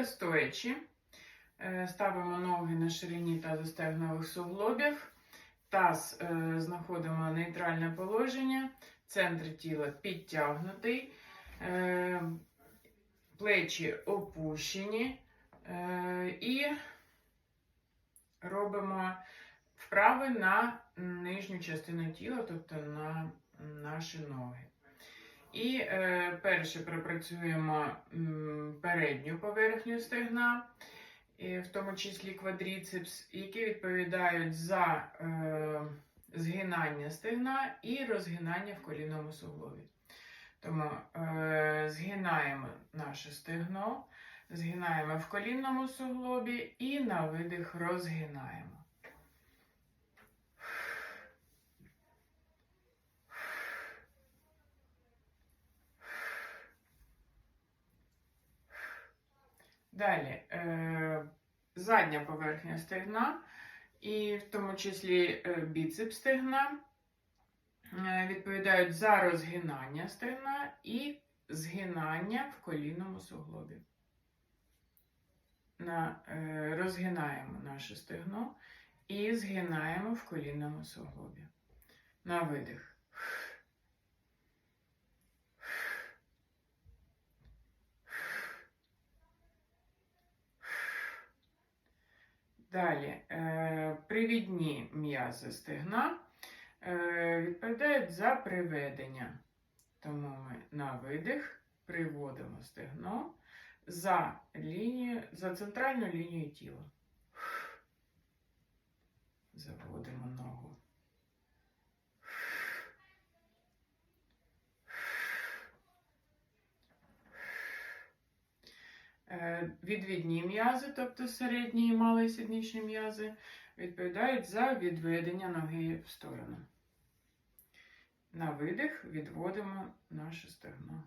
Стійка стоячи. Е, Ставимо ноги на ширині тазостегнових суглобів. Таз е, знаходимо нейтральне положення. Центр тіла підтягнутий. Е, плечі опущені. І робимо вправи на нижню частину тіла, тобто на наші ноги. І е, перше пропрацюємо м, передню поверхню стегна, і в тому числі квадріцепс, які відповідають за е, згинання стегна і розгинання в колінному суглобі. Тому е, згинаємо наше стегно, згинаємо в колінному суглобі і на видих розгинаємо. Далі е, задня поверхня стегна, і в тому числі е, біцеп стегна е, відповідають за розгинання стегна і згинання в колінному суглобі. На, розгинаємо наше стегно і згинаємо в колінному суглобі. На видих. Далі, е, привідні м'язи стегна е, відповідають за приведення. Тому ми на видих приводимо стегно за лінію, за центральну лінію тіла. Заводимо ногу. Е, Відвідні м'язи, тобто середні і малий сідничні м'язи, відповідають за відведення ноги в сторону. На видих відводимо наше стегно.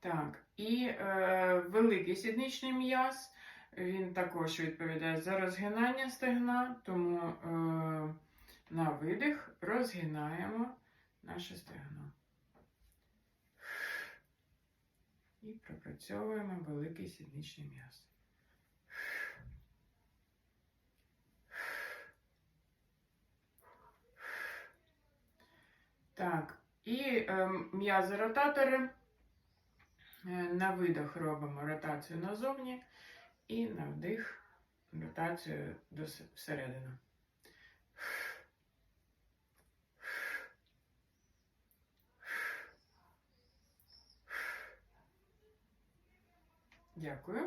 Так, і е, великий сідничний м'яз. Він також відповідає за розгинання стегна, тому е, на видих розгинаємо наше стегно. І пропрацьовуємо великий сідничний м'яз. Так, і е, м'язи ротатори. Е, На видох робимо ротацію назовні. І на вдих ротацію до середини. Дякую.